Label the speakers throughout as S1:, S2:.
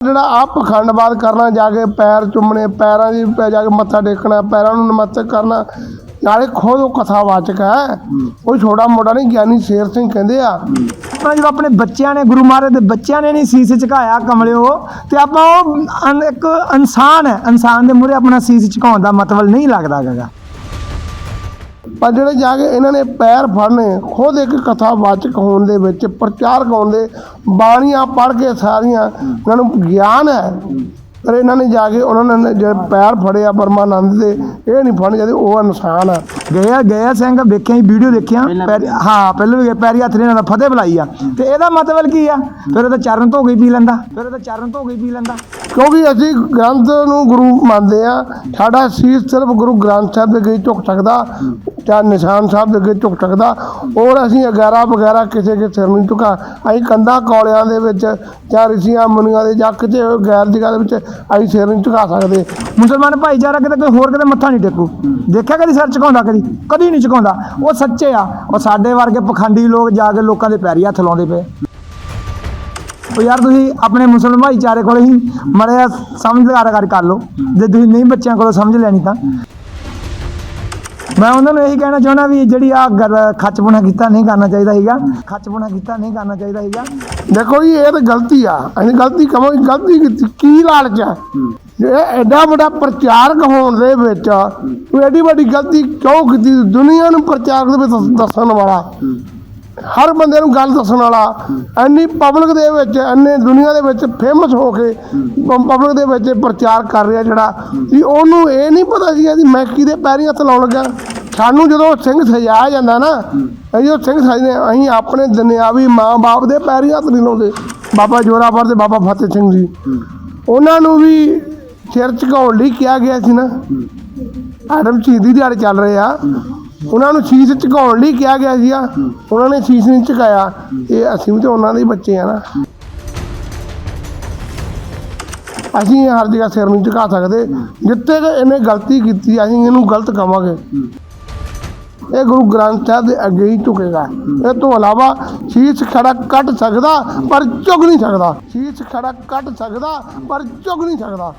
S1: ਜਿਹੜਾ ਆ ਪਖੰਡਵਾਦ ਕਰਨਾ, ਜਾ ਕੇ ਪੈਰ ਚੁੰਮਣੇ, ਪੈਰਾਂ ਦੀ, ਪੈ ਜਾ ਕੇ ਮੱਥਾ ਟੇਕਣਾ, ਪੈਰਾਂ ਨੂੰ ਨਮਸਤਕ ਕਰਨਾ, ਨਾਲੇ ਖੁਦ ਉਹ ਕਥਾਵਾਚਕ ਹੈ। ਕੋਈ ਛੋਟਾ ਮੋਟਾ ਨਹੀਂ, ਗਿਆਨੀ ਸ਼ੇਰ ਸਿੰਘ ਕਹਿੰਦੇ ਆ।
S2: ਆਪਾਂ ਜਦੋਂ ਆਪਣੇ ਬੱਚਿਆਂ ਨੇ, ਗੁਰੂ ਮਹਾਰਾਜ ਦੇ ਬੱਚਿਆਂ ਨੇ ਨਹੀਂ ਸੀਸ ਝੁਕਾਇਆ ਕਮਲਿਓ, ਤੇ ਆਪਾਂ ਉਹ ਇੱਕ ਇਨਸਾਨ ਹੈ। ਇਨਸਾਨ ਦੇ ਮੂਹਰੇ ਆਪਣਾ ਸੀਸ ਝੁਕਾਉਣ ਦਾ ਮਤਲਬ ਨਹੀਂ ਲੱਗਦਾ ਹੈਗਾ।
S1: ਪਰ ਜਿਹੜੇ ਜਾ ਕੇ ਇਹਨਾਂ ਨੇ ਪੈਰ ਫੜਨੇ, ਖੁਦ ਇੱਕ ਕਥਾਵਾਚਕ ਹੋਣ ਦੇ ਵਿੱਚ, ਪ੍ਰਚਾਰ ਹੋਣ ਦੇ ਬਾਣੀਆਂ ਪੜ੍ਹ ਕੇ ਸਾਰੀਆਂ ਇਹਨਾਂ ਨੂੰ ਗਿਆਨ ਹੈ। ਪਰ ਇਹਨਾਂ ਨੇ ਜਾ ਕੇ ਉਹਨਾਂ ਨੇ ਜਿਹੜੇ ਪੈਰ ਫੜੇ ਆ ਪਰਮਾਨੰਦ ਦੇ ਇਹ ਨਹੀਂ ਫੜਨੇ ਚਾਹੀਦੇ ਉਹ ਇਨਸਾਨ ਆ।
S2: ਗਿਆ ਗਿਆ ਸਿੰਘ ਵੇਖਿਆ ਹੀ ਵੀਡੀਓ ਦੇਖਿਆ। ਪੈਰ- ਹਾਂ ਪਹਿਲਾਂ ਵੀ ਗਿਆ ਪੈਰੀ ਹੱਥ ਨੇ ਦਾ ਫਤਿਹ ਬੁਲਾਈ ਆ। ਤੇ ਇਹਦਾ ਮਤਲਬ ਕੀ ਆ? ਫਿਰ ਇਹਦਾ ਚਰਨ ਧੋ ਕੇ ਹੀ ਪੀ ਲੈਂਦਾ ਫਿਰ ਇਹਦਾ ਚਰਨ ਧੋ ਕੇ ਹੀ ਪੀ ਲੈਂਦਾ।
S1: ਕਿਉਂਕਿ ਅਸੀਂ ਗ੍ਰੰਥ ਨੂੰ ਗੁਰੂ ਮੰਨਦੇ ਆ ਸਾਡਾ ਸੀਸ ਸਿਰਫ ਗੁਰੂ ਗ੍ਰੰਥ ਸਾਹਿਬ ਦੇ ਅੱਗੇ ਹੀ ਝੁਕ ਸਕਦਾ ਜਾਂ ਨਿਸ਼ਾਨ ਸਾਹਿਬ ਦੇ ਅੱਗੇ ਝੁਕ ਸਕਦਾ ਔਰ ਅਸੀਂ ਅਗਾਰਾ ਵਗੈਰਾ ਕਿਸੇ ਕੇ ਸਿਰ ਨਹੀਂ ਝੁਕਾ। ਅਸੀਂ ਕੰਧਾਂ ਕੌਲਿਆਂ ਦੇ ਵਿੱਚ ਜਾਂ ਰਿਸ਼ੀਆਂ ਮੁਨੀਆਂ ਦੇ ਜਾਂ ਕਿਤੇ ਗੈਰ ਦੇ ਵਿੱਚ ਅਸੀਂ ਸਿਰ ਨਹੀਂ ਝੁਕਾ ਸਕਦੇ।
S2: ਮੁਸਲਮਾਨ ਭਾਈਚਾਰਾ ਕਿਤੇ ਕੋਈ ਹੋਰ ਕਿਤੇ ਮੱਥਾ ਨਹੀਂ ਟੇਕੂ। ਦੇਖਿਆ ਕਦੀ ਸਿਰ ਝੁਕਾਉਂਦਾ, ਕਦੀ ਕਦੀ ਨਹੀਂ ਝੁਕਾਉਂਦਾ। ਉਹ ਸੱਚੇ ਆ। ਉਹ ਸਾਡੇ ਵਰਗੇ ਪਖੰਡੀ ਲੋਕ ਜਾ ਕੇ ਲੋਕਾਂ ਦੇ ਪੈਰੀ ਹੱਥ ਲਾਉਂਦੇ ਪਏ। ਉਹ ਯਾਰ ਤੁਸੀਂ ਆਪਣੇ ਮੁਸਲਮਾਨ ਭਾਈਚਾਰੇ ਕੋਲ ਹੀ ਮੜਿਆ ਸਮਝਦਾਰ ਕਰ ਕਰ ਲਓ। ਜੇ ਤੁਸੀਂ ਨਹੀਂ ਬੱਚਿਆਂ ਕੋਲੋਂ ਸਮਝ ਲੈਣੀ ਤਾਂ। ਮੈਂ ਉਹਨਾਂ ਨੂੰ ਇਹੀ ਕਹਿਣਾ ਚਾਹੁੰਦਾ ਵੀ ਜਿਹੜੀ ਆ ਖੱਚਪੁਣਾ ਕੀਤਾ ਨਹੀਂ ਕਰਨਾ ਚਾਹੀਦਾ ਸੀਗਾ। ਖੱਚਪੁਣਾ ਕੀਤਾ ਨਹੀਂ ਕਰਨਾ ਚਾਹੀਦਾ ਸੀਗਾ।
S1: ਦੇਖੋ ਜੀ ਇਹ ਤਾਂ ਗਲਤੀ ਆ। ਅਸੀਂ ਗਲਤੀ ਕਵਾਂਗੇ ਗਲਤੀ ਕੀਤੀ। ਕੀ ਲਾਲਚ ਆ? ਇਹ ਐਡਾ ਵੱਡਾ ਪ੍ਰਚਾਰਕ ਹੋਣ ਦੇ ਵਿੱਚ ਐਡੀ ਵੱਡੀ ਗਲਤੀ ਕਿਉਂ ਕੀਤੀ? ਦੁਨੀਆ ਨੂੰ ਪ੍ਰਚਾਰਕ ਦੇ ਵਿੱਚ ਦੱਸ- ਦੱਸਣ ਵਾਲਾ। ਹਰ ਬੰਦੇ ਨੂੰ ਗੱਲ ਦੱਸਣ ਵਾਲਾ ਇੰਨੀ ਪਬਲਿਕ ਦੇ ਵਿੱਚ ਇੰਨੇ ਦੁਨੀਆ ਦੇ ਵਿੱਚ ਫੇਮਸ ਹੋ ਕੇ ਪਬਲਿਕ ਦੇ ਵਿੱਚ ਪ੍ਰਚਾਰ ਕਰ ਰਿਹਾ ਜਿਹੜਾ ਵੀ ਉਹਨੂੰ ਇਹ ਨਹੀਂ ਪਤਾ ਸੀ ਕਿ ਮੈਂ ਕਿਹਦੇ ਪੈਰੀਂ ਹੱਥ ਲਾਉਣ ਲੱਗਾ। ਸਾਨੂੰ ਜਦੋਂ ਸਿੰਘ ਸਜਾਇਆ ਜਾਂਦਾ ਨਾ ਅਸੀਂ ਜਦੋਂ ਸਿੰਘ ਸਜਦੇ ਅਸੀਂ ਆਪਣੇ ਦੁਨਿਆਵੀ ਮਾਂ-ਬਾਪ ਦੇ ਪੈਰੀਂ ਹੱਥ ਨਹੀਂ ਲਾਉਂਦੇ। ਬਾਬਾ ਜੋਰਾਵਰ ਤੇ ਬਾਬਾ ਫਤਿਹ ਸਿੰਘ ਜੀ। ਉਹਨਾਂ ਨੂੰ ਵੀ ਸਿਰ ਝੁਕਾਉਣ ਲਈ ਕਿਹਾ ਗਿਆ ਸੀ ਨਾ। ਆਦਮ ਸ਼ਹੀਦੀ ਦਿਹਾੜੇ ਚੱਲ ਰਹੇ ਆ। ਉਹਨਾਂ ਨੂੰ ਸ਼ੀਸ਼ ਝੁਕਾਉਣ ਲਈ ਕਿਹਾ ਗਿਆ ਸੀਗਾ। ਉਹਨਾਂ ਨੇ ਸ਼ੀਸ਼ ਨਹੀਂ ਝੁਕਾਇਆ। ਇਹ ਅਸੀਂ ਵੀ ਤਾਂ ਉਹਨਾਂ ਦੇ ਹੀ ਬੱਚੇ ਆ ਨਾ। ਅਸੀਂ ਹਰ ਜਗ੍ਹਾ ਸਿਰ ਨਹੀਂ ਝੁਕਾ ਸਕਦੇ। ਜਿੱਥੇ ਇਹਨੇ ਗਲਤੀ ਕੀਤੀ, ਅਸੀਂ ਇਹਨੂੰ ਗਲਤ ਕਵਾਂਗੇ। ਇਹ ਗੁਰੂ ਗ੍ਰੰਥ ਸਾਹਿਬ ਦੇ ਅੱਗੇ ਹੀ ਝੁਕੇਗਾ। ਇਹ ਤੋਂ ਇਲਾਵਾ ਸ਼ੀਸ਼ ਖੜਾ ਕੱਟ ਸਕਦਾ, ਪਰ ਝੁਕ ਨਹੀਂ ਸਕਦਾ। ਸ਼ੀਸ਼ ਖੜਾ ਕੱਟ ਸਕਦਾ, ਪਰ ਝੁਕ ਨਹੀਂ ਸਕਦਾ।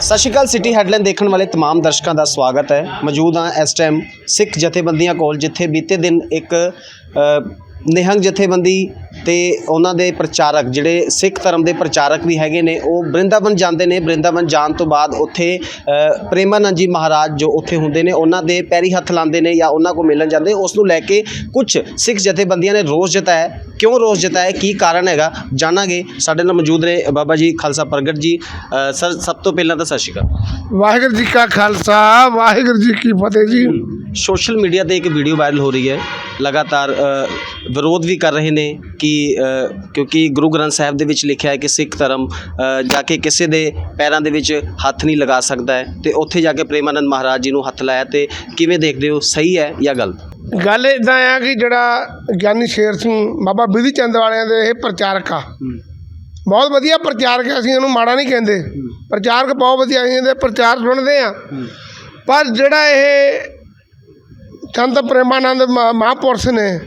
S3: ਸਤਿ ਸ਼੍ਰੀ ਅਕਾਲ ਸਿਟੀ ਹੈਡਲਾਈਨ ਦੇਖਣ ਵਾਲੇ तमाम ਦਰਸ਼ਕਾਂ ਦਾ ਸਵਾਗਤ ਹੈ ਮੌਜੂਦ ਹਾਂ ਇਸ ਟਾਈਮ ਸਿੱਖ ਜਥੇਬੰਦੀਆਂ ਕੋਲ ਜਿੱਥੇ ਬੀਤੇ ਦਿਨ ਇੱਕ ਅ, ਨਿਹੰਗ ਜਥੇਬੰਦੀ ਤੇ ਉਹਨਾਂ ਦੇ ਪ੍ਰਚਾਰਕ ਜਿਹੜੇ ਸਿੱਖ ਧਰਮ ਦੇ ਪ੍ਰਚਾਰਕ ਵੀ ਹੈਗੇ ਨੇ ਉਹ ਬ੍ਰਿੰਦਾਵਨ ਜਾਂਦੇ ਨੇ। ਬ੍ਰਿੰਦਾਵਨ ਜਾਣ ਤੋਂ ਬਾਅਦ ਉੱਥੇ ਪ੍ਰੇਮਾਨੰਦ ਜੀ ਮਹਾਰਾਜ ਜੋ ਉੱਥੇ ਹੁੰਦੇ ਨੇ ਉਹਨਾਂ ਦੇ ਪੈਰੀ ਹੱਥ ਲਾਉਂਦੇ ਨੇ ਜਾਂ ਉਹਨਾਂ ਕੋਲ ਮਿਲਣ ਜਾਂਦੇ ਉਸ ਨੂੰ ਲੈ ਕੇ ਕੁਝ ਸਿੱਖ ਜਥੇਬੰਦੀਆਂ ਨੇ ਰੋਸ ਜਤਾਇਆ। ਕਿਉਂ ਰੋਸ ਜਤਾਇਆ? ਕੀ ਕਾਰਨ ਹੈਗਾ? ਜਾਣਾਂਗੇ। ਸਾਡੇ ਨਾਲ ਮੌਜੂਦ ਨੇ ਬਾਬਾ ਜੀ ਖਾਲਸਾ ਪ੍ਰਗਟ ਜੀ। ਸਰ ਸਭ ਤੋਂ ਪਹਿਲਾਂ ਤਾਂ ਸਤਿ ਸ਼੍ਰੀ ਅਕਾਲ।
S1: ਵਾਹਿਗੁਰੂ ਜੀ ਕਾ ਖਾਲਸਾ ਵਾਹਿਗੁਰੂ ਜੀ ਕੀ ਫਤਿਹ ਜੀ।
S3: ਸੋਸ਼ਲ ਮੀਡੀਆ ਤੇ ਇੱਕ ਵੀਡੀਓ ਵਾਇਰਲ ਹੋ ਰਹੀ ਹੈ। ਲਗਾਤਾਰ ਵਿਰੋਧ ਵੀ ਕਰ ਰਹੇ ਨੇ। ਕਿ ਕਿਉਂਕਿ ਗੁਰੂ ਗ੍ਰੰਥ ਸਾਹਿਬ ਦੇ ਵਿੱਚ ਲਿਖਿਆ ਹੈ ਕਿ ਸਿੱਖ ਧਰਮ ਜਾ ਕੇ ਕਿਸੇ ਦੇ ਪੈਰਾਂ ਦੇ ਵਿੱਚ ਹੱਥ ਨਹੀਂ ਲਗਾ ਸਕਦਾ ਹੈ ਤੇ ਉੱਥੇ ਜਾ ਕੇ ਪ੍ਰੇਮਾਨੰਦ ਮਹਾਰਾਜ ਜੀ ਨੂੰ ਹੱਥ ਲਾਇਆ ਤੇ ਕਿਵੇਂ ਦੇਖਦੇ ਹੋ ਸਹੀ ਹੈ ਜਾਂ ਗਲਤ?
S1: ਗੱਲ ਇਦਾਂ ਆ ਕਿ ਜਿਹੜਾ ਗਿਆਨੀ ਸ਼ੇਰ ਸਿੰਘ ਬਾਬਾ ਬਿਧੀ ਚੰਦ ਵਾਲਿਆਂ ਦੇ ਇਹ ਪ੍ਰਚਾਰਕ ਆ। ਬਹੁਤ ਵਧੀਆ ਪ੍ਰਚਾਰਕ ਆ ਅਸੀਂ ਇਹਨੂੰ ਮਾੜਾ ਨਹੀਂ ਕਹਿੰਦੇ। ਪ੍ਰਚਾਰਕ ਬਹੁਤ ਵਧੀਆ ਅਸੀਂ ਇਹਦੇ ਪ੍ਰਚਾਰ ਸੁਣਦੇ ਆ। ਪਰ ਜਿਹੜਾ ਇਹ ਸੰਤ ਪ੍ਰੇਮਾਨੰਦ ਮਹਾ- ਮਹਾਂਪੁਰਸ਼ ਨੇ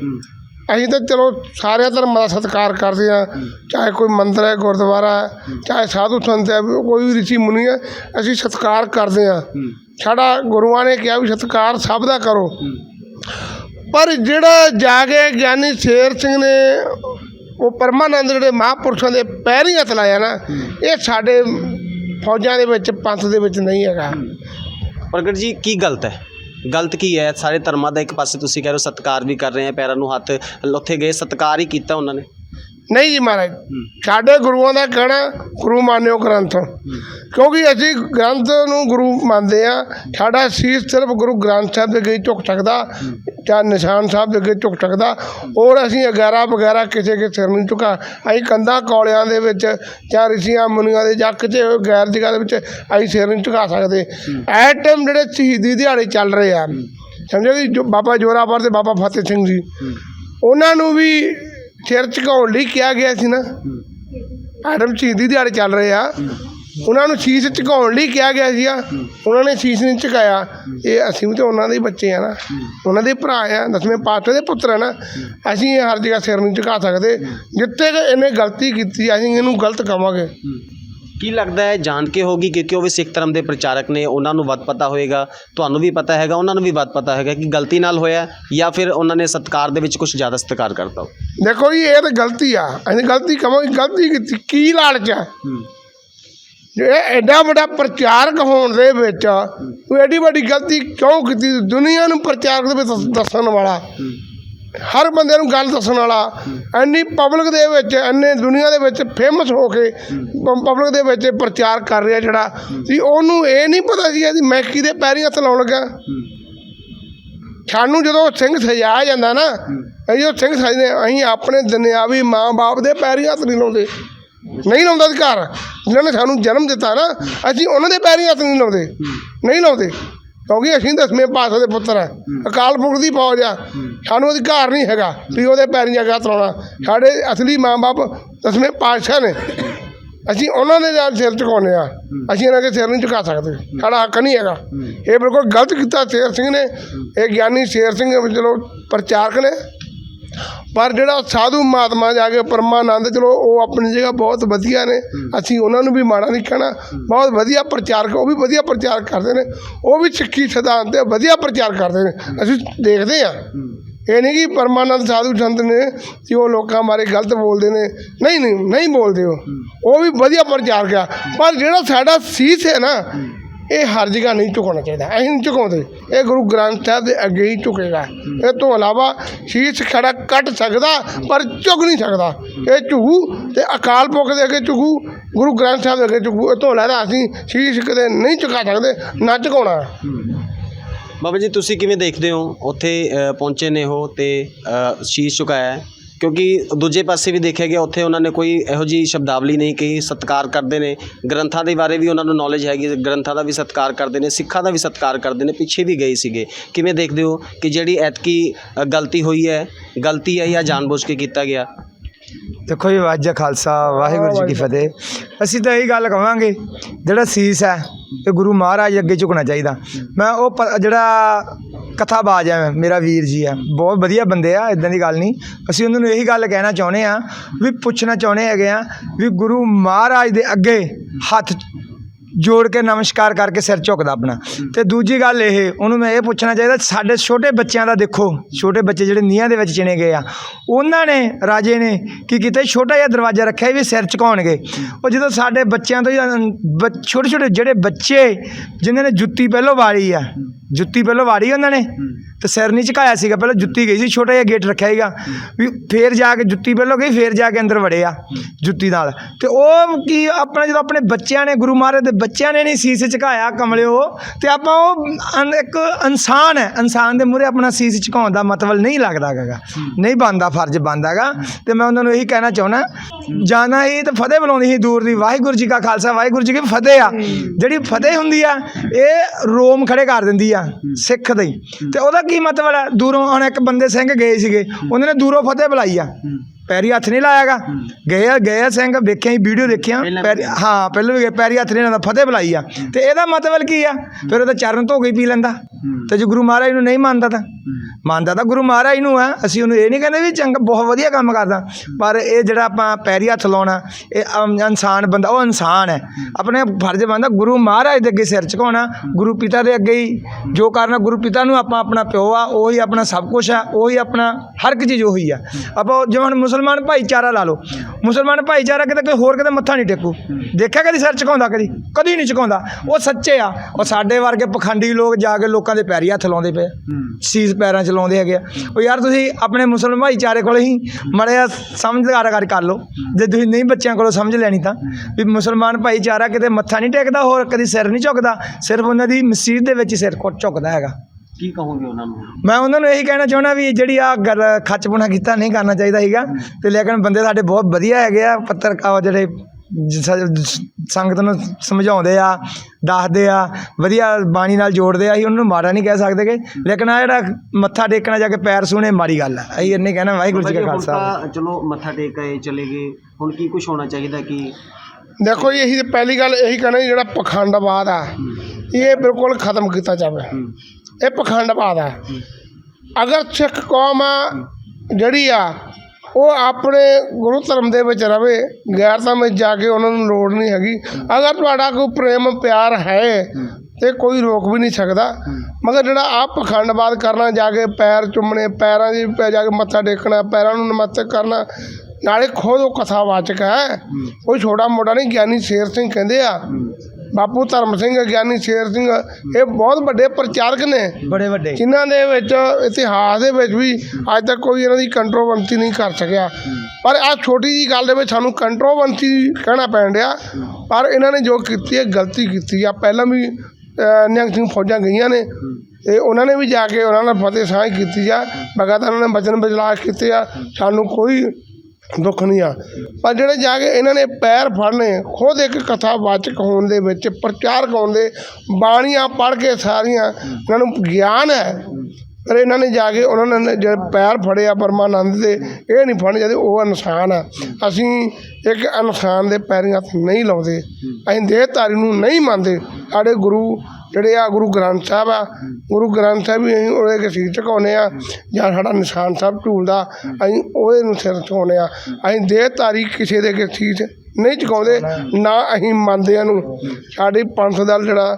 S1: ਅਸੀਂ ਤਾਂ ਚਲੋ ਸਾਰੇ ਧਰਮਾਂ ਦਾ ਸਤਿਕਾਰ ਕਰਦੇ ਆ ਚਾਹੇ ਕੋਈ ਮੰਦਰ ਹੈ ਗੁਰਦੁਆਰਾ ਹੈ ਚਾਹੇ ਸਾਧੂ ਸੰਤ ਹੈ ਕੋਈ ਵੀ ਰਿਸ਼ੀ ਮੁਨੀ ਹੈ ਅਸੀਂ ਸਤਿਕਾਰ ਕਰਦੇ ਆ ਸਾਡਾ ਗੁਰੂਆਂ ਨੇ ਕਿਹਾ ਵੀ ਸਤਿਕਾਰ ਸਭ ਦਾ ਕਰੋ। ਪਰ ਜਿਹੜਾ ਜਾ ਕੇ ਗਿਆਨੀ ਸ਼ੇਰ ਸਿੰਘ ਨੇ ਉਹ ਪਰਮਾਨੰਦ ਜਿਹੜੇ ਮਹਾਂਪੁਰਸ਼ਾਂ ਦੇ ਪੈਰੀਂ ਹੱਥ ਲਾਇਆ ਨਾ ਇਹ ਸਾਡੇ ਫੌਜਾਂ ਦੇ ਵਿੱਚ ਪੰਥ ਦੇ ਵਿੱਚ ਨਹੀਂ ਹੈਗਾ।
S3: ਪ੍ਰਗਟ ਜੀ ਕੀ ਗਲਤ ਹੈ? ਗਲਤ ਕੀ ਹੈ? ਸਾਰੇ ਧਰਮਾਂ ਦਾ ਇੱਕ ਪਾਸੇ ਤੁਸੀਂ ਕਹਿ ਰਹੇ ਹੋ ਸਤਿਕਾਰ ਵੀ ਕਰ ਰਹੇ ਆ ਪੈਰਾਂ ਨੂੰ ਹੱਥ ਉੱਥੇ ਗਏ ਸਤਿਕਾਰ ਹੀ ਕੀਤਾ ਉਹਨਾਂ ਨੇ।
S1: ਨਹੀਂ ਜੀ ਮਹਾਰਾਜ ਸਾਡੇ ਗੁਰੂਆਂ ਦਾ ਕਹਿਣਾ ਗੁਰੂ ਮਾਨਿਓ ਗ੍ਰੰਥ। ਕਿਉਂਕਿ ਅਸੀਂ ਗ੍ਰੰਥ ਨੂੰ ਗੁਰੂ ਮੰਨਦੇ ਆ ਸਾਡਾ ਸੀਸ ਸਿਰਫ ਗੁਰੂ ਗ੍ਰੰਥ ਸਾਹਿਬ ਦੇ ਹੀ ਝੁਕ ਸਕਦਾ। ਜਾਂ ਨਿਸ਼ਾਨ ਸਾਹਿਬ ਦੇ ਅੱਗੇ ਝੁਕ ਸਕਦਾ ਔਰ ਅਸੀਂ ਅਗਾਰਾ ਵਗੈਰਾ ਕਿਸੇ ਕੇ ਸਿਰ ਨਹੀਂ ਝੁਕਾ। ਅਸੀਂ ਕੰਧਾਂ ਕੌਲਿਆਂ ਦੇ ਵਿੱਚ ਜਾਂ ਰਿਸ਼ੀਆਂ ਮੁਨੀਆਂ ਦੇ ਜਾਂ ਕਿਤੇ ਗੈਰ ਜਗ੍ਹਾ ਦੇ ਵਿੱਚ ਅਸੀਂ ਸਿਰ ਨਹੀਂ ਝੁਕਾ ਸਕਦੇ। ਐ ਟਾਈਮ ਜਿਹੜੇ ਸ਼ਹੀਦੀ ਦਿਹਾੜੇ ਚੱਲ ਰਹੇ ਆ, ਸਮਝੋ ਕਿ ਜੋ ਬਾਬਾ ਜੋਰਾਵਰ ਤੇ ਬਾਬਾ ਫਤਿਹ ਸਿੰਘ ਜੀ, ਉਹਨਾਂ ਨੂੰ ਵੀ ਸਿਰ ਝੁਕਾਉਣ ਲਈ ਕਿਹਾ ਗਿਆ ਸੀ ਨਾ। ਆਦਮ ਸ਼ਹੀਦੀ ਦਿਹਾੜੇ ਚੱਲ ਰਹੇ ਆ। ਉਹਨਾਂ ਨੂੰ ਸ਼ੀਸ਼ ਝੁਕਾਉਣ ਲਈ ਕਿਹਾ ਗਿਆ ਸੀਗਾ। ਉਹਨਾਂ ਨੇ ਸ਼ੀਸ਼ ਨਹੀਂ ਝੁਕਾਇਆ। ਇਹ ਅਸੀਂ ਵੀ ਤਾਂ ਉਹਨਾਂ ਦੇ ਹੀ ਬੱਚੇ ਆ ਨਾ। ਉਹਨਾਂ ਦੇ ਭਰਾ ਆ ਦਸਵੇਂ ਪਾਤਸ਼ਾਹ ਦੇ ਪੁੱਤਰ ਆ ਨਾ। ਅਸੀਂ ਹਰ ਜਗ੍ਹਾ ਸਿਰ ਨਹੀਂ ਝੁਕਾ ਸਕਦੇ। ਜਿੱਥੇ ਇਹਨੇ ਗਲਤੀ ਕੀਤੀ ਅਸੀਂ ਇਹਨੂੰ ਗਲਤ ਕਵਾਂਗੇ।
S3: ਕੀ ਲੱਗਦਾ ਹੈ ਜਾਣ ਕੇ ਹੋਗੀ ਕਿਉਂਕਿ ਉਹ ਵੀ ਸਿੱਖ ਧਰਮ ਦੇ ਪ੍ਰਚਾਰਕ ਨੇ। ਉਹਨਾਂ ਨੂੰ ਵੱਧ ਪਤਾ ਹੋਏਗਾ। ਤੁਹਾਨੂੰ ਵੀ ਪਤਾ ਹੈਗਾ ਉਹਨਾਂ ਨੂੰ ਵੀ ਵੱਧ ਪਤਾ ਹੈਗਾ ਕਿ ਗਲਤੀ ਨਾਲ ਹੋਇਆ ਜਾਂ ਫਿਰ ਉਹਨਾਂ ਨੇ ਸਤਕਾਰ ਦੇ ਵਿੱਚ ਕੁਝ ਜ਼ਿਆਦਾ ਸਤਿਕਾਰ ਕਰਤਾ।
S1: ਦੇਖੋ ਜੀ ਇਹ ਤਾਂ ਗਲਤੀ ਆ। ਅਸੀਂ ਗਲਤੀ ਕਵਾਂਗੇ ਗਲਤੀ ਕੀਤੀ। ਕੀ ਲਾਲਚ ਆ? ਇਹ ਐਡਾ ਵੱਡਾ ਪ੍ਰਚਾਰਕ ਹੋਣ ਦੇ ਵਿੱਚ ਉਹ ਐਡੀ ਵੱਡੀ ਗਲਤੀ ਕਿਉਂ ਕੀਤੀ? ਦੁਨੀਆ ਨੂੰ ਪ੍ਰਚਾਰਕ ਦੇ ਵਿੱਚ ਦੱਸ- ਦੱਸਣ ਵਾਲਾ, ਹਰ ਬੰਦੇ ਨੂੰ ਗੱਲ ਦੱਸਣ ਵਾਲਾ, ਐਨੀ ਪਬਲਿਕ ਦੇ ਵਿੱਚ, ਐਨੇ ਦੁਨੀਆ ਦੇ ਵਿੱਚ ਫੇਮਸ ਹੋ ਕੇ ਪਬਲਿਕ ਦੇ ਵਿੱਚ ਪ੍ਰਚਾਰ ਕਰ ਰਿਹਾ ਜਿਹੜਾ ਸੀ ਉਹਨੂੰ ਇਹ ਨਹੀਂ ਪਤਾ ਸੀ ਇਹਦੀ ਮੈਂ ਕਿਹਦੇ ਪੈਰੀਂ ਹੱਥ ਲਾਉਣ ਲੱਗਾ। ਸਾਨੂੰ ਜਦੋਂ ਸਿੰਘ ਸਜਾਇਆ ਜਾਂਦਾ ਨਾ, ਅਸੀਂ ਉਹ ਸਿੰਘ ਸਜਦੇ, ਅਸੀਂ ਆਪਣੇ ਦੁਨਿਆਵੀ ਮਾਂ-ਬਾਪ ਦੇ ਪੈਰੀਂ ਹੱਥ ਨਹੀਂ ਲਾਉਂਦੇ। ਨਹੀਂ ਲਾਉਂਦਾ ਅਧਿਕਾਰ। ਜਿਨ੍ਹਾਂ ਨੇ ਸਾਨੂੰ ਜਨਮ ਦਿੱਤਾ ਨਾ, ਅਸੀਂ ਉਹਨਾਂ ਦੇ ਪੈਰੀਂ ਹੱਥ ਨਹੀਂ ਲਾਉਂਦੇ। ਨਹੀਂ ਲਾਉਂਦੇ। ਕਿਉਂਕਿ ਅਸੀਂ ਦਸਵੇਂ ਪਾਤਸ਼ਾਹ ਦੇ ਪੁੱਤਰ ਆ। ਅਕਾਲ ਪੁਰਖ ਦੀ ਫੌਜ ਆ। ਸਾਨੂੰ ਅਧਿਕਾਰ ਨਹੀਂ ਹੈਗਾ। ਵੀ ਉਹਦੇ ਪੈਰੀਂ ਜਾ ਕੇ ਹੱਥ ਲਾਉਣਾ। ਸਾਡੇ ਅਸਲੀ ਮਾਂ-ਬਾਪ ਦਸਵੇਂ ਪਾਤਸ਼ਾਹ ਨੇ। ਅਸੀਂ ਉਹਨਾਂ ਦੇ ਨਾਲ ਸਿਰ ਝੁਕਾਉਂਦੇ ਆ। ਅਸੀਂ ਇਹਨਾਂ ਦੇ ਸਿਰ ਨਹੀਂ ਝੁਕਾ ਸਕਦੇ। ਸਾਡਾ ਹੱਕ ਨਹੀਂ ਹੈਗਾ। ਇਹ ਬਿਲਕੁਲ ਗਲਤ ਕੀਤਾ ਸ਼ੇਰ ਸਿੰਘ ਨੇ। ਇਹ ਗਿਆਨੀ ਸ਼ੇਰ ਸਿੰਘ, ਚਲੋ ਪ੍ਰਚਾਰਕ ਨੇ। ਪਰ ਜਿਹੜਾ ਸਾਧੂ ਮਹਾਤਮਾ ਜਾ ਕੇ ਪਰਮਾਨੰਦ ਚਲੋ ਉਹ ਆਪਣੀ ਜਗ੍ਹਾ ਬਹੁਤ ਵਧੀਆ ਨੇ ਅਸੀਂ ਉਹਨਾਂ ਨੂੰ ਵੀ ਮਾੜਾ ਨਹੀਂ ਕਹਿਣਾ ਬਹੁਤ ਵਧੀਆ ਪ੍ਰਚਾਰਕ ਉਹ ਵੀ ਵਧੀਆ ਪ੍ਰਚਾਰ ਕਰਦੇ ਨੇ ਉਹ ਵੀ ਸਿੱਖੀ ਸਿਧਾਂਤ ਤੇ ਵਧੀਆ ਪ੍ਰਚਾਰ ਕਰਦੇ ਨੇ ਅਸੀਂ ਦੇਖਦੇ ਆ ਇਹ ਨਹੀਂ ਕਿ ਪਰਮਾਨੰਦ ਸਾਧੂ ਸੰਤ ਨੇ ਕਿ ਉਹ ਲੋਕਾਂ ਬਾਰੇ ਗਲਤ ਬੋਲਦੇ ਨੇ ਨਹੀਂ ਨਹੀਂ ਨਹੀਂ ਬੋਲਦੇ ਉਹ। ਉਹ ਵੀ ਵਧੀਆ ਪ੍ਰਚਾਰਕ ਆ। ਪਰ ਜਿਹੜਾ ਸਾਡਾ ਸੀਸ ਹੈ ਨਾ ਇਹ ਹਰ ਜਗ੍ਹਾ ਨਹੀਂ ਝੁਕਾਉਣਾ ਚਾਹੀਦਾ। ਅਸੀਂ ਨਹੀਂ ਝੁਕਾਉਂਦੇ। ਇਹ ਗੁਰੂ ਗ੍ਰੰਥ ਸਾਹਿਬ ਦੇ ਅੱਗੇ ਹੀ ਝੁਕੇਗਾ। ਇਹ ਤੋਂ ਇਲਾਵਾ ਸ਼ੀਸ਼ ਖੜਾ ਕੱਟ ਸਕਦਾ, ਪਰ ਝੁਕ ਨਹੀਂ ਸਕਦਾ। ਇਹ ਝੁਕੂ ਤੇ ਅਕਾਲ ਪੁਰਖ ਦੇ ਅੱਗੇ ਝੁਕੂ, ਗੁਰੂ ਗ੍ਰੰਥ ਸਾਹਿਬ ਦੇ ਅੱਗੇ ਝੁਕੂ। ਇਹ ਤੋਂ ਇਲਾਵਾ ਅਸੀਂ ਸ਼ੀਸ਼ ਕਦੇ ਨਹੀਂ ਝੁਕਾ ਸਕਦੇ, ਨਾ ਝੁਕਾਉਣਾ।
S3: ਬਾਬਾ ਜੀ, ਤੁਸੀਂ ਕਿਵੇਂ ਦੇਖਦੇ ਹੋ? ਉੱਥੇ ਪਹੁੰਚੇ ਨੇ ਉਹ ਤੇ ਸ਼ੀਸ਼ ਝੁਕਾਇਆ ਕਿਉਂਕਿ ਦੂਜੇ ਪਾਸੇ ਵੀ ਦੇਖਿਆ ਗਿਆ ਉੱਥੇ ਉਹਨਾਂ ਨੇ ਕੋਈ ਇਹੋ ਜੀ ਸ਼ਬਦਾਵਲੀ ਨਹੀਂ ਕਹੀ ਸਤਕਾਰ ਕਰਦੇ ਨੇ। ਗ੍ਰੰਥਾਂ ਦੇ ਬਾਰੇ ਵੀ ਉਹਨਾਂ ਨੂੰ ਨੌਲੇਜ ਹੈਗੀ ਗ੍ਰੰਥਾਂ ਦਾ ਵੀ ਸਤਕਾਰ ਕਰਦੇ ਨੇ ਸਿੱਖਾਂ ਦਾ ਵੀ ਸਤਕਾਰ ਕਰਦੇ ਨੇ ਪਿੱਛੇ ਵੀ ਗਏ ਸੀਗੇ। ਕਿਵੇਂ ਦੇਖਦੇ ਹੋ ਕਿ ਜਿਹੜੀ ਐਤਕੀ ਗਲਤੀ ਹੋਈ ਹੈ ਗਲਤੀ ਹੈ ਜਾਂ ਜਾਣਬੁੱਝ ਕੇ ਕੀਤਾ ਗਿਆ?
S2: ਦੇਖੋ ਜੀ ਵਾਜਾ ਖਾਲਸਾ ਵਾਹਿਗੁਰੂ ਜੀ ਕੀ ਫਤਿਹ। ਅਸੀਂ ਤਾਂ ਇਹੀ ਗੱਲ ਕਵਾਂਗੇ ਜਿਹੜਾ ਸੀਸ ਹੈ ਇਹ ਗੁਰੂ ਮਹਾਰਾਜ ਅੱਗੇ ਝੁਕਣਾ ਚਾਹੀਦਾ। ਮੈਂ ਉਹ ਪ- ਜਿਹੜਾ ਕਥਾਬਾਜ ਹੈ ਮੇਰਾ ਵੀਰ ਜੀ ਹੈ ਬਹੁਤ ਵਧੀਆ ਬੰਦੇ ਆ ਇਦਾਂ ਦੀ ਗੱਲ ਨਹੀਂ। ਅਸੀਂ ਉਹਨਾਂ ਨੂੰ ਇਹੀ ਗੱਲ ਕਹਿਣਾ ਚਾਹੁੰਦੇ ਆ, ਵੀ ਪੁੱਛਣਾ ਚਾਹੁੰਦੇ ਹੈਗੇ ਆ, ਵੀ ਗੁਰੂ ਮਹਾਰਾਜ ਦੇ ਅੱਗੇ ਹੱਥ ਜੋੜ ਕੇ ਨਮਸਕਾਰ ਕਰਕੇ ਸਿਰ ਝੁਕਦਾ ਆਪਣਾ। ਤੇ ਦੂਜੀ ਗੱਲ ਇਹ ਉਹਨੂੰ ਮੈਂ ਇਹ ਪੁੱਛਣਾ ਚਾਹੀਦਾ ਸਾਡੇ ਛੋਟੇ ਬੱਚਿਆਂ ਦਾ ਦੇਖੋ ਛੋਟੇ ਬੱਚੇ ਜਿਹੜੇ ਨੀਹਾਂ ਦੇ ਵਿੱਚ ਚਿਣੇ ਗਏ ਆ ਉਹਨਾਂ ਨੇ ਰਾਜੇ ਨੇ ਕੀ ਕੀਤਾ? ਛੋਟਾ ਜਿਹਾ ਦਰਵਾਜ਼ਾ ਰੱਖਿਆ ਵੀ ਸਿਰ ਝੁਕਾਉਣਗੇ। ਉਹ ਜਦੋਂ ਸਾਡੇ ਬੱਚਿਆਂ ਤੋਂ ਛੋਟੇ ਛੋਟੇ ਜਿਹੜੇ ਬੱਚੇ ਜਿਨ੍ਹਾਂ ਨੇ ਜੁੱਤੀ ਪਹਿਲੋਂ ਵਾੜੀ ਆ ਜੁੱਤੀ ਪਹਿਲੋਂ ਵਾੜੀ ਉਹਨਾਂ ਨੇ ਤੇ ਸਿਰ ਨਹੀਂ ਝੁਕਾਇਆ ਸੀਗਾ ਪਹਿਲਾਂ ਜੁੱਤੀ ਗਈ ਸੀ ਛੋਟਾ ਜਿਹਾ ਗੇਟ ਰੱਖਿਆ ਸੀਗਾ ਵੀ ਫੇਰ ਜਾ ਕੇ ਜੁੱਤੀ ਪਹਿਲੋਂ ਗਈ ਫੇਰ ਜਾ ਕੇ ਅੰਦਰ ਵੜੇ ਆ ਜੁੱਤੀ ਨਾਲ। ਤੇ ਉਹ ਕੀ ਆਪਣਾ ਜਦੋਂ ਆਪਣੇ ਬੱਚਿਆਂ ਨੇ ਗੁਰੂ ਮਹਾਰਾਜ ਦੇ ਬੱਚਿਆਂ ਨੇ ਨਹੀਂ ਸੀਸ ਝੁਕਾਇਆ ਕਮਲਿਓ ਤੇ ਆਪਾਂ ਉਹ ਇੱਕ ਇਨਸਾਨ ਹੈ ਇਨਸਾਨ ਦੇ ਮੂਹਰੇ ਆਪਣਾ ਸੀਸ ਝੁਕਾਉਣ ਦਾ ਮਤਲਬ ਨਹੀਂ ਲੱਗਦਾ ਹੈਗਾ। ਨਹੀਂ ਬਣਦਾ ਫਰਜ਼ ਬਣਦਾ ਹੈਗਾ। ਤੇ ਮੈਂ ਉਹਨਾਂ ਨੂੰ ਇਹੀ ਕਹਿਣਾ ਚਾਹੁੰਦਾ ਜਾਣਾ ਹੀ ਤੇ ਫਤਿਹ ਬੁਲਾਉਂਦੀ ਸੀ ਦੂਰ ਦੀ ਵਾਹਿਗੁਰੂ ਜੀ ਕਾ ਖਾਲਸਾ ਵਾਹਿਗੁਰੂ ਜੀ ਕੀ ਫਤਿਹ ਆ। ਜਿਹੜੀ ਫਤਿਹ ਹੁੰਦੀ ਆ ਇਹ ਰੋਮ ਖੜੇ ਕਰ ਦਿੰਦੀ ਆ ਸਿੱਖ ਦੇ ਤੇ ਉਹਦਾ ਕੀ ਮਤਲਬ ਹੈ ਦੂਰੋਂ ਹੁਣ ਇੱਕ ਬੰਦੇ ਸਿੰਘ ਗਏ ਸੀਗੇ ਉਹਨਾਂ ਨੇ ਦੂਰੋਂ ਫਤਿਹ ਬੁਲਾਈ ਆ। ਪੈਰੀ ਹੱਥ ਨਹੀਂ ਲਾਇਆਗਾ। ਗਏ ਆ ਗਏ ਆ ਸਿੰਘ ਵੇਖਿਆ ਹੀ ਵੀਡੀਓ ਦੇਖਿਆ। ਪੈਰੀ ਹਾਂ ਪਹਿਲਾਂ ਵੀ ਗਏ ਪੈਰੀ ਹੱਥ ਨਹੀਂ ਲਾਉਂਦਾ ਫਤਿਹ ਬੁਲਾਈ ਆ। ਤੇ ਇਹਦਾ ਮਤਲਬ ਕੀ ਆ? ਫਿਰ ਉਹਦਾ ਚਰਨ ਧੋ ਕੇ ਹੀ ਪੀ ਲੈਂਦਾ। ਤੇ ਜੇ ਗੁਰੂ ਮਹਾਰਾਜ ਨੂੰ ਨਹੀਂ ਮੰਨਦਾ ਤਾਂ? ਮੰਨਦਾ ਤਾਂ ਗੁਰੂ ਮਹਾਰਾਜ ਨੂੰ ਆ। ਅਸੀਂ ਉਹਨੂੰ ਇਹ ਨਹੀਂ ਕਹਿੰਦੇ ਵੀ ਚੰਗਾ ਬਹੁਤ ਵਧੀਆ ਕੰਮ ਕਰਦਾ। ਪਰ ਇਹ ਜਿਹੜਾ ਆਪਾਂ ਪੈਰੀ ਹੱਥ ਲਾਉਣਾ ਇਹ ਇਨਸਾਨ ਬੰਦਾ ਉਹ ਇਨਸਾਨ ਹੈ। ਆਪਣੇ ਫਰਜ਼ ਬੰਦਾ ਗੁਰੂ ਮਹਾਰਾਜ ਦੇ ਅੱਗੇ ਸਿਰ ਝੁਕਾਉਣਾ ਗੁਰੂ ਪਿਤਾ ਦੇ ਅੱਗੇ ਹੀ। ਜੋ ਕਰਨਾ ਗੁਰੂ ਪਿਤਾ ਨੂੰ ਆਪਾਂ ਆਪਣਾ ਪਿਓ ਆ ਉਹੀ ਆਪਣਾ ਸਭ ਕੁਝ ਆ ਉਹੀ ਆਪਣਾ ਹਰ ਇੱਕ ਚੀਜ਼ ਉਹੀ ਆ। ਆਪਾਂ ਜਿਵੇਂ ਹੁਣ ਮੁਸਲਮਾਨ ਭਾਈਚਾਰਾ ਲਾ ਲਓ। ਮੁਸਲਮਾਨ ਭਾਈਚਾਰਾ ਕਿਤੇ ਕੋਈ ਹੋਰ ਕਿਤੇ ਮੱਥਾ ਨਹੀਂ ਟੇਕੂ। ਦੇਖਿਆ ਕਦੀ ਸਿਰ ਝੁਕਾਉਂਦਾ ਕਦੀ? ਕਦੀ ਨਹੀਂ ਝੁਕਾਉਂਦਾ। ਉਹ ਸੱਚੇ ਆ। ਉਹ ਸਾਡੇ ਵਰਗੇ ਪਖੰਡੀ ਲੋਕ ਜਾ ਕੇ ਲੋਕਾਂ ਦੇ ਪੈਰੀ ਹੱਥ ਲਾਉਂਦੇ ਪਏ ਸੀਸ ਪੈਰਾਂ 'ਚ ਲਾਉਂਦੇ ਹੈਗੇ ਉਹ ਯਾਰ ਤੁਸੀਂ ਆਪਣੇ ਮੁਸਲਮਾਨ ਭਾਈਚਾਰੇ ਕੋਲ ਹੀ ਮੜਿਆ ਸਮਝਦਾਰ ਕਰ ਕਰ ਲਓ। ਜੇ ਤੁਸੀਂ ਨਹੀਂ ਬੱਚਿਆਂ ਕੋਲੋਂ ਸਮਝ ਲੈਣੀ ਤਾਂ। ਵੀ ਮੁਸਲਮਾਨ ਭਾਈਚਾਰਾ ਕਿਤੇ ਮੱਥਾ ਨਹੀਂ ਟੇਕਦਾ ਹੋਰ ਕਦੀ ਸਿਰ ਨਹੀਂ ਝੁਕਦਾ। ਸਿਰਫ ਉਹਨਾਂ ਦੀ ਮਸਜਿਦ ਦੇ ਵਿੱਚ ਸਿਰ ਝੁਕਦਾ ਹੈਗਾ।
S3: ਕੀ ਕਹੋਗੇ ਉਹਨਾਂ ਨੂੰ?
S2: ਮੈਂ ਉਹਨਾਂ ਨੂੰ ਇਹੀ ਕਹਿਣਾ ਚਾਹੁੰਦਾ ਵੀ ਜਿਹੜੀ ਆ ਗੱਲ ਖੱਚਪੁਣਾ ਕੀਤਾ ਨਹੀਂ ਕਰਨਾ ਚਾਹੀਦਾ ਸੀਗਾ। ਤੇ ਲੇਕਿਨ ਬੰਦੇ ਸਾਡੇ ਬਹੁਤ ਵਧੀਆ ਹੈਗੇ ਆ ਪੱਤਰਕਾਰ ਜਿਹੜੇ ਸ- ਸੰਗਤ ਨੂੰ ਸਮਝਾਉਂਦੇ ਆ ਦੱਸਦੇ ਆ ਵਧੀਆ ਬਾਣੀ ਨਾਲ ਜੋੜਦੇ ਆ ਅਸੀਂ ਉਹਨਾਂ ਨੂੰ ਮਾੜਾ ਨਹੀਂ ਕਹਿ ਸਕਦੇ ਕਿ ਲੇਕਿਨ ਆ ਜਿਹੜਾ ਮੱਥਾ ਟੇਕਣਾ ਜਾ ਕੇ ਪੈਰ ਸੁਣੇ ਮਾੜੀ ਗੱਲ ਆ। ਅਸੀਂ ਇੰਨੇ ਕਹਿਣਾ ਵਾਹਿਗੁਰੂ ਜੀ ਕਾ
S3: ਹੁਣ
S2: ਖਾਲਸਾ।
S3: ਤਾਂ ਚਲੋ ਮੱਥਾ ਟੇਕ ਆਏ ਚਲੇ ਗਏ। ਹੁਣ ਕੀ ਕੁਝ ਹੋਣਾ ਚਾਹੀਦਾ ਕਿ
S1: ਦੇਖੋ ਜੀ ਇਹੀ ਪਹਿਲੀ ਗੱਲ ਇਹੀ ਕਹਿਣਾ ਜੀ, ਜਿਹੜਾ ਪਖੰਡਵਾਦ ਆ ਇਹ ਬਿਲਕੁਲ ਖਤਮ ਕੀਤਾ ਜਾਵੇ। ਇਹ ਪਖੰਡਵਾਦ ਆ ਅਗਰ ਸਿੱਖ ਕੌਮ ਆ ਜਿਹੜੀ ਆ ਉਹ ਆਪਣੇ ਗੁਰੂ ਧਰਮ ਦੇ ਵਿੱਚ ਰਵੇ ਗੈਰ ਧਰਮ ਵਿੱਚ ਜਾ ਕੇ ਉਹਨਾਂ ਨੂੰ ਲੋੜ ਨਹੀਂ ਹੈਗੀ। ਅਗਰ ਤੁਹਾਡਾ ਕੋਈ ਪ੍ਰੇਮ ਪਿਆਰ ਹੈ ਤੇ ਕੋਈ ਰੋਕ ਵੀ ਨਹੀਂ ਸਕਦਾ। ਮਗਰ ਜਿਹੜਾ ਆ ਪਖੰਡਵਾਦ ਕਰਨਾ ਜਾ ਕੇ ਪੈਰ ਚੁੰਮਣੇ ਪੈਰਾਂ 'ਚ ਪੈ ਜਾ ਕੇ ਮੱਥਾ ਟੇਕਣਾ ਪੈਰਾਂ ਨੂੰ ਨਮਸਤਕ ਕਰਨਾ ਨਾਲੇ ਖੁਦ ਉਹ ਕਥਾਵਾਚਕ ਹੈ। ਕੋਈ ਛੋਟਾ ਮੋਟਾ ਨਹੀਂ ਗਿਆਨੀ ਸ਼ੇਰ ਸਿੰਘ ਕਹਿੰਦੇ ਆ ਬਾਪੂ ਧਰਮ ਸਿੰਘ ਗਿਆਨੀ ਸ਼ੇਰ ਸਿੰਘ ਇਹ ਬਹੁਤ ਵੱਡੇ ਪ੍ਰਚਾਰਕ ਨੇ।
S2: ਬੜੇ ਵੱਡੇ।
S1: ਜਿਨ੍ਹਾਂ ਦੇ ਵਿੱਚ ਇਤਿਹਾਸ ਦੇ ਵਿੱਚ ਵੀ ਅੱਜ ਤੱਕ ਕੋਈ ਇਹਨਾਂ ਦੀ ਕੰਟਰੋਵਰਸੀ ਨਹੀਂ ਕਰ ਸਕਿਆ। ਪਰ ਆ ਛੋਟੀ ਜੀ ਗੱਲ ਦੇ ਵਿੱਚ ਸਾਨੂੰ ਕੰਟਰੋਵਰਸੀ ਕਹਿਣਾ ਪੈਣ ਡਿਆ। ਪਰ ਇਹਨਾਂ ਨੇ ਜੋ ਕੀਤੀ ਹੈ ਗਲਤੀ ਕੀਤੀ ਆ। ਪਹਿਲਾਂ ਵੀ ਨਿਹੰਗ ਸਿੰਘ ਫੌਜਾਂ ਗਈਆਂ ਨੇ। ਤੇ ਉਹਨਾਂ ਨੇ ਵੀ ਜਾ ਕੇ ਉਹਨਾਂ ਨਾਲ ਫਤਿਹ ਸਾਂਝ ਕੀਤੀ ਆ। ਬਗਾਤਾਰ ਉਹਨਾਂ ਨੇ ਬਚਨ ਬਿਜਲਾਸ ਕੀਤੇ ਆ। ਸਾਨੂੰ ਕੋਈ ਦੁੱਖ ਨਹੀਂ ਆ। ਪਰ ਜਿਹੜੇ ਜਾ ਕੇ ਇਹਨਾਂ ਨੇ ਪੈਰ ਫੜਨੇ, ਖੁਦ ਇੱਕ ਕਥਾਵਾਚਕ ਹੋਣ ਦੇ ਵਿੱਚ ਪ੍ਰਚਾਰਕ ਹੋਣ ਦੇ ਬਾਣੀਆਂ ਪੜ੍ਹ ਕੇ ਸਾਰੀਆਂ, ਇਹਨਾਂ ਨੂੰ ਗਿਆਨ ਹੈ। ਪਰ ਇਹਨਾਂ ਨੇ ਜਾ ਕੇ ਉਹਨਾਂ ਨੇ ਜਿਹੜੇ ਪੈਰ ਫੜਿਆ ਪਰਮਾਨੰਦ ਦੇ, ਇਹ ਨਹੀਂ ਫੜਨ ਚਾਹੀਦੇ ਉਹ ਇਨਸਾਨ ਆ। ਅਸੀਂ ਇੱਕ ਇਨਸਾਨ ਦੇ ਪੈਰੀਂ ਹੱਥ ਨਹੀਂ ਲਾਉਂਦੇ। ਅਸੀਂ ਦੇਹਧਾਰੀ ਨੂੰ ਨਹੀਂ ਮੰਨਦੇ। ਸਾਡੇ ਗੁਰੂ ਜਿਹੜੇ ਆ, ਗੁਰੂ ਗ੍ਰੰਥ ਸਾਹਿਬ ਆ, ਗੁਰੂ ਗ੍ਰੰਥ ਸਾਹਿਬ ਵੀ ਅਸੀਂ ਉਹਦੇ ਕੇ ਸਿਰ ਝੁਕਾਉਂਦੇ ਆ, ਜਾਂ ਸਾਡਾ ਨਿਸ਼ਾਨ ਸਾਹਿਬ ਝੂਲਦਾ, ਅਸੀਂ ਉਹਦੇ ਨੂੰ ਸਿਰ ਝੁਕਾਉਂਦੇ ਆ। ਅਸੀਂ ਦੇਹਧਾਰੀ ਕਿਸੇ ਦੇ ਕੇ ਸੀਸ ਨਹੀਂ ਝੁਕਾਉਂਦੇ, ਨਾ ਅਸੀਂ ਮੰਨਦੇ ਨੂੰ। ਸਾਡੀ ਪੰਥ ਦਲ ਜਿਹੜਾ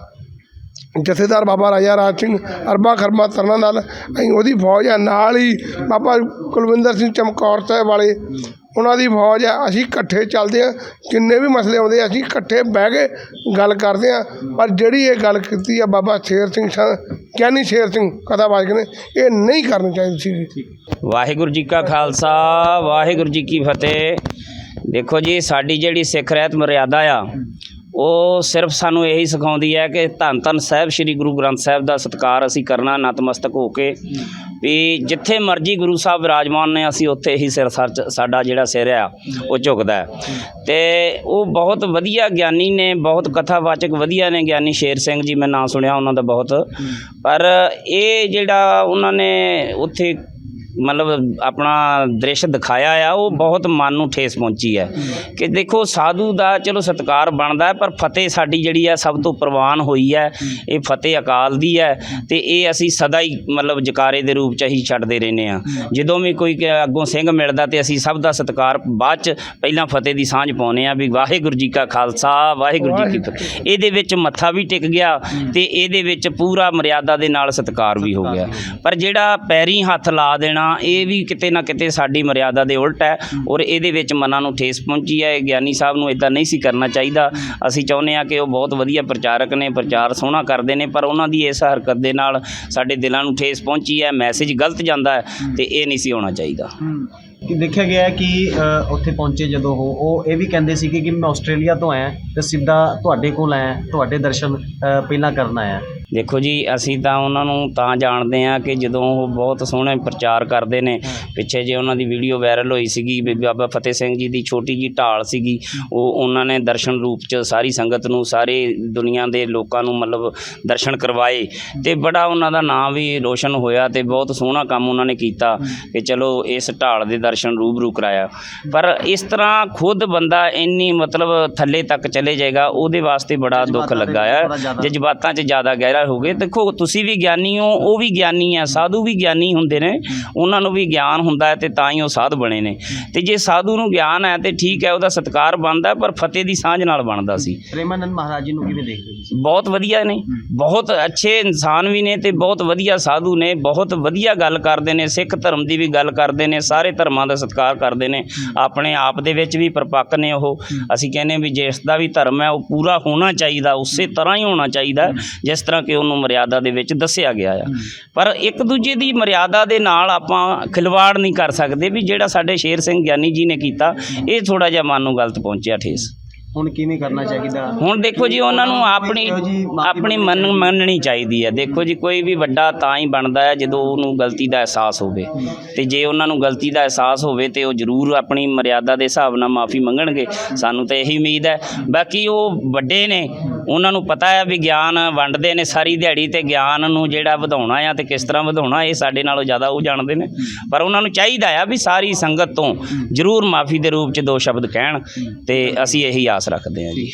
S1: ਜਥੇਦਾਰ ਬਾਬਾ ਰਾਜਾ ਰਾਜ ਸਿੰਘ, ਅਰਬਾ ਖਰਮਾ ਤਰਨਾ ਨਾਲ ਅਸੀਂ ਉਹਦੀ ਫੌਜ ਆ, ਨਾਲ ਹੀ ਬਾਬਾ ਕੁਲਵਿੰਦਰ ਸਿੰਘ ਚਮਕੌਰ ਸਾਹਿਬ ਵਾਲੇ, ਉਹਨਾਂ ਦੀ ਫੌਜ ਆ, ਅਸੀਂ ਇਕੱਠੇ ਚੱਲਦੇ ਆ, ਜਿੰਨੇ ਵੀ ਮਸਲੇ ਆਉਂਦੇ ਆ, ਅਸੀਂ ਇਕੱਠੇ ਬਹਿ ਕੇ ਗੱਲ ਕਰਦੇ ਆ, ਪਰ ਜਿਹੜੀ ਇਹ ਗੱਲ ਕੀਤੀ ਆ ਬਾਬਾ ਸ਼ੇਰ ਸਿੰਘ ਸਾ- ਗਿਆਨੀ ਸ਼ੇਰ ਸਿੰਘ ਕਥਾਵਾਚਕ ਨੇ, ਇਹ ਨਹੀਂ ਕਰਨੀ ਚਾਹੀਦੀ ਸੀ
S4: ਵਾਹਿਗੁਰੂ ਜੀ ਕਾ ਖਾਲਸਾ, ਵਾਹਿਗੁਰੂ ਜੀ ਕੀ ਫਤਿਹ। ਦੇਖੋ ਜੀ, ਸਾਡੀ ਜਿਹੜੀ ਸਿੱਖ ਰਹਿਤ ਮਰਿਆਦਾ ਆ ਉਹ ਸਿਰਫ ਸਾਨੂੰ ਇਹੀ ਸਿਖਾਉਂਦੀ ਹੈ ਕਿ ਧੰਨ ਧੰਨ ਸਾਹਿਬ, ਸ੍ਰੀ ਗੁਰੂ ਗ੍ਰੰਥ ਸਾਹਿਬ ਦਾ ਸਤਿਕਾਰ ਅਸੀਂ ਕਰਨਾ, ਨਤਮਸਤਕ ਹੋ ਕੇ। ਵੀ ਜਿੱਥੇ ਮਰਜ਼ੀ ਗੁਰੂ ਸਾਹਿਬ ਵਿਰਾਜਮਾਨ ਨੇ, ਅਸੀਂ ਉੱਥੇ ਹੀ ਸਿਰ ਸੱਚ ਸਾਡਾ ਜਿਹੜਾ ਸਿਰ ਆ, ਉਹ ਝੁਕਦਾ ਹੈ। ਤੇ ਉਹ ਬਹੁਤ ਵਧੀਆ ਗਿਆਨੀ ਨੇ, ਬਹੁਤ ਕਥਾਵਾਚਕ ਵਧੀਆ ਨੇ ਗਿਆਨੀ ਸ਼ੇਰ ਸਿੰਘ ਜੀ, ਮੈਂ ਨਾਂ ਸੁਣਿਆ ਉਹਨਾਂ ਦਾ ਬਹੁਤ। ਪਰ ਇਹ ਜਿਹੜਾ ਉਹਨਾਂ ਨੇ ਉੱਥੇ ਮਤਲਬ ਆਪਣਾ ਦ੍ਰਿਸ਼ ਦਿਖਾਇਆ ਆ ਉਹ ਬਹੁਤ ਮਨ ਨੂੰ ਠੇਸ ਪਹੁੰਚੀ ਹੈ ਕਿ ਦੇਖੋ ਸਾਧੂ ਦਾ ਚਲੋ ਸਤਕਾਰ ਬਣਦਾ ਪਰ ਫਤਿਹ ਸਾਡੀ ਜਿਹੜੀ ਹੈ ਸਭ ਤੋਂ ਪ੍ਰਵਾਨ ਹੋਈ ਹੈ ਇਹ ਫਤਿਹ ਅਕਾਲ ਦੀ ਹੈ ਤੇ ਇਹ ਅਸੀਂ ਸਦਾ ਹੀ ਮਤਲਬ ਜਕਾਰੇ ਦੇ ਰੂਪ ਚ ਹੀ ਛੱਡਦੇ ਰਹਿੰਦੇ ਆ। ਜਦੋਂ ਵੀ ਕੋਈ ਅੱਗੋਂ ਸਿੰਘ ਮਿਲਦਾ ਤੇ ਅਸੀਂ ਸਭ ਦਾ ਸਤਕਾਰ ਬਾਅਦ ਚ ਪਹਿਲਾਂ ਫਤਿਹ ਦੀ ਸਾਂਝ ਪਾਉਨੇ ਆ ਵੀ ਵਾਹਿਗੁਰੂ ਜੀ ਕਾ ਖਾਲਸਾ ਵਾਹਿਗੁਰੂ ਜੀ ਕੀ ਫਤਿਹ। ਇਹਦੇ ਵਿੱਚ ਮੱਥਾ ਵੀ ਟਿਕ ਗਿਆ ਤੇ ਇਹਦੇ ਵਿੱਚ ਪੂਰਾ ਮਰਿਆਦਾ ਦੇ ਨਾਲ ਸਤਕਾਰ ਵੀ ਹੋ ਗਿਆ। ਪਰ ਜਿਹੜਾ ਪੈਰੀ ਹੱਥ ਲਾ ਦੇਣਾ ਇਹ ਵੀ ਕਿਤੇ ਨਾ ਕਿਤੇ ਸਾਡੀ ਮਰਿਆਦਾ ਦੇ ਉਲਟ ਹੈ ਔਰ ਇਹਦੇ ਵਿੱਚ ਮਨਾਂ ਨੂੰ ਠੇਸ ਪਹੁੰਚੀ ਹੈ ਗਿਆਨੀ ਸਾਹਿਬ ਨੂੰ ਇਦਾਂ ਨਹੀਂ ਸੀ ਕਰਨਾ ਚਾਹੀਦਾ। ਅਸੀਂ ਚਾਹੁੰਦੇ ਹਾਂ ਕਿ ਉਹ ਬਹੁਤ ਵਧੀਆ ਪ੍ਰਚਾਰਕ ਨੇ ਪ੍ਰਚਾਰ ਸੋਹਣਾ ਕਰਦੇ ਨੇ ਪਰ ਉਹਨਾਂ ਦੀ ਇਸ ਹਰਕਤ ਦੇ ਨਾਲ ਸਾਡੇ ਦਿਲਾਂ ਨੂੰ ਠੇਸ ਪਹੁੰਚੀ ਹੈ ਮੈਸੇਜ ਗਲਤ ਜਾਂਦਾ ਹੈ ਤੇ ਇਹ ਨਹੀਂ ਸੀ ਹੋਣਾ ਚਾਹੀਦਾ।
S3: ਕਿ ਦੇਖਿਆ ਗਿਆ ਹੈ ਕਿ ਅ, ਉੱਥੇ ਪਹੁੰਚੇ ਜਦੋਂ ਉਹ ਉਹ ਇਹ ਵੀ ਕਹਿੰਦੇ ਸੀ ਕਿ ਮੈਂ ਆਸਟ੍ਰੇਲੀਆ ਤੋਂ ਆਇਆ ਤੇ ਸਿੱਧਾ ਤੁਹਾਡੇ ਕੋਲ ਆਇਆ ਤੁਹਾਡੇ ਦਰਸ਼ਨ ਅ, ਪਹਿਲਾਂ ਕਰਨ ਆਇਆ
S4: ਦੇਖੋ ਜੀ ਅਸੀਂ ਤਾਂ ਉਹਨਾਂ ਨੂੰ ਤਾਂ ਜਾਣਦੇ ਹਾਂ ਕਿ ਜਦੋਂ ਉਹ ਬਹੁਤ ਸੋਹਣੇ ਪ੍ਰਚਾਰ ਕਰਦੇ ਨੇ। ਪਿੱਛੇ ਜੇ ਉਹਨਾਂ ਦੀ ਵੀਡੀਓ ਵਾਇਰਲ ਹੋਈ ਸੀਗੀ ਵੀ ਬਾਬਾ ਫਤਿਹ ਸਿੰਘ ਜੀ ਦੀ ਛੋਟੀ ਜੀ ਢਾਲ ਸੀਗੀ ਉਹ ਉਹਨਾਂ ਨੇ ਦਰਸ਼ਨ ਰੂਪ ਚ ਸਾਰੀ ਸੰਗਤ ਨੂੰ ਸਾਰੇ ਦੁਨੀਆ ਦੇ ਲੋਕਾਂ ਨੂੰ ਮਤਲਬ ਦਰਸ਼ਨ ਕਰਵਾਏ। ਤੇ ਬੜਾ ਉਹਨਾਂ ਦਾ ਨਾਮ ਵੀ ਰੋਸ਼ਨ ਹੋਇਆ ਤੇ ਬਹੁਤ ਸੋਹਣਾ ਕੰਮ ਉਹਨਾਂ ਨੇ ਕੀਤਾ ਕਿ ਚਲੋ ਇਸ ਢਾਲ ਦੇ ਦਰਸ਼ਨ ਰੂਬਰੂ ਕਰਾਇਆ। ਪਰ ਇਸ ਤਰ੍ਹਾਂ ਖੁਦ ਬੰਦਾ ਇੰਨੀ ਮਤਲਬ ਥੱਲੇ ਤੱਕ ਚਲੇ ਜਾਏਗਾ ਉਹਦੇ ਵਾਸਤੇ ਬੜਾ ਦੁੱਖ ਲੱਗਾ
S3: ਥੋੜ੍ਹਾ ਜ਼ਿਆਦਾ-
S4: ਜਜ਼ਬਾਤਾਂ 'ਚ ਜ਼ਿਆਦਾ ਗਹਿਰਾ ਹੋ ਗਏ ਦੇਖੋ ਤੁਸੀਂ ਵੀ ਗਿਆਨੀ ਹੋ ਉਹ ਵੀ ਗਿਆਨੀ ਆ ਸਾਧੂ ਵੀ ਗਿਆਨੀ ਹੁੰਦੇ ਨੇ ਉਹਨਾਂ ਨੂੰ ਵੀ ਗਿਆਨ ਹੁੰਦਾ ਹੈ ਤੇ ਤਾਂ ਹੀ ਉਹ ਸਾਧ ਬਣੇ ਨੇ। ਤੇ ਜੇ ਸਾਧੂ ਨੂੰ ਗਿਆਨ ਹੈ ਤੇ ਠੀਕ ਹੈ ਉਹਦਾ ਸਤਿਕਾਰ ਬਣਦਾ ਪਰ ਫਤਿਹ ਦੀ ਸਾਂਝ ਨਾਲ ਬਣਦਾ ਸੀ।
S3: ਪ੍ਰੇਮਾਨੰਦ ਮਹਾਰਾਜ ਜੀ ਨੂੰ ਕਿਵੇਂ ਦੇਖਦੇ ਹੋ
S4: ਬਹੁਤ ਵਧੀਆ ਨੇ ਬਹੁਤ ਅੱਛੇ ਇਨਸਾਨ ਵੀ ਨੇ ਤੇ ਬਹੁਤ ਵਧੀਆ ਸਾਧੂ ਨੇ ਬਹੁਤ ਵਧੀਆ ਗੱਲ ਕਰਦੇ ਨੇ ਸਿੱਖ ਧਰਮ ਦੀ ਵੀ ਗੱਲ ਕਰਦੇ ਨੇ ਸਾਰੇ ਧਰਮਾਂ ਦਾ ਸਤਿਕਾਰ ਕਰਦੇ ਨੇ। ਆਪਣੇ ਆਪ ਦੇ ਵਿੱਚ ਵੀ ਪਰਪੱਕ ਨੇ ਉਹ। ਅਸੀਂ ਕਹਿੰਦੇ ਵੀ ਜਿਸ ਦਾ ਵੀ ਧਰਮ ਹੈ ਉਹ ਪੂਰਾ ਹੋਣਾ ਚਾਹੀਦਾ ਉਸੇ ਤਰ੍ਹਾਂ ਹੀ ਹੋਣਾ ਚਾਹੀਦਾ ਜਿਸ ਤਰ੍ਹਾਂ ਕਿ ਉਹਨੂੰ ਮਰਿਆਦਾ ਦੇ ਵਿੱਚ ਦੱਸਿਆ ਗਿਆ ਆ। ਪਰ ਇੱਕ ਦੂਜੇ ਦੀ ਮਰਿਆਦਾ ਦੇ ਨਾਲ ਆਪਾਂ ਖਿਲਵਾੜ ਨਹੀਂ ਕਰ ਸਕਦੇ ਵੀ ਜਿਹੜਾ ਸਾਡੇ ਸ਼ੇਰ ਸਿੰਘ ਗਿਆਨੀ ਜੀ ਨੇ ਕੀਤਾ ਇਹ ਥੋੜਾ ਜਿਹਾ ਮਨ ਨੂੰ ਗਲਤ ਪਹੁੰਚਿਆ ਠੇਸ।
S3: ਹੁਣ ਕਿਵੇਂ ਕਰਨਾ ਚਾਹੀਦਾ?
S4: ਹੁਣ ਦੇਖੋ ਜੀ ਉਹਨਾਂ ਨੂੰ ਆਪਣੀ ਆਪਣੀ ਮੰਨ ਮੰਨਣੀ ਚਾਹੀਦੀ ਹੈ। ਦੇਖੋ ਜੀ ਕੋਈ ਵੀ ਵੱਡਾ ਤਾਂ ਹੀ ਬਣਦਾ ਹੈ ਜਦੋਂ ਉਹਨੂੰ ਗਲਤੀ ਦਾ ਅਹਿਸਾਸ ਹੋਵੇ। ਤੇ ਜੇ ਉਹਨਾਂ ਨੂੰ ਗਲਤੀ ਦਾ ਅਹਿਸਾਸ ਹੋਵੇ ਤੇ ਉਹ ਜ਼ਰੂਰ ਆਪਣੀ ਮਰਿਆਦਾ ਦੇ ਹਿਸਾਬ ਨਾਲ ਮਾਫੀ ਮੰਗਣਗੇ। ਸਾਨੂੰ ਤਾਂ ਇਹੀ ਉਮੀਦ ਹੈ। ਬਾਕੀ ਉਹ ਵੱਡੇ ਨੇ ਉਹਨਾਂ ਨੂੰ ਪਤਾ ਹੈ ਵੀ ਗਿਆਨ ਵੰਡਦੇ ਨੇ, ਸਾਰੀ ਦਿਹਾੜੀ ਤੇ ਗਿਆਨ ਨੂੰ ਜਿਹੜਾ ਵਧਾਉਣਾ ਆ ਤੇ ਕਿਸ ਤਰ੍ਹਾਂ ਵਧਾਉਣਾ, ਇਹ ਸਾਡੇ ਨਾਲੋਂ ਜ਼ਿਆਦਾ ਉਹ ਜਾਣਦੇ ਨੇ। ਪਰ ਉਹਨਾਂ ਨੂੰ ਚਾਹੀਦਾ ਆ ਵੀ ਸਾਰੀ ਸੰਗਤ ਤੋਂ ਜ਼ਰੂਰ ਮਾਫੀ ਦੇ ਰੂਪ ਚ ਦੋ ਸ਼ਬਦ ਕਹਿਣ ਤੇ ਅਸੀਂ ਇਹੀ ਆਸ ਰੱਖਦੇ ਹਾਂ ਜੀ।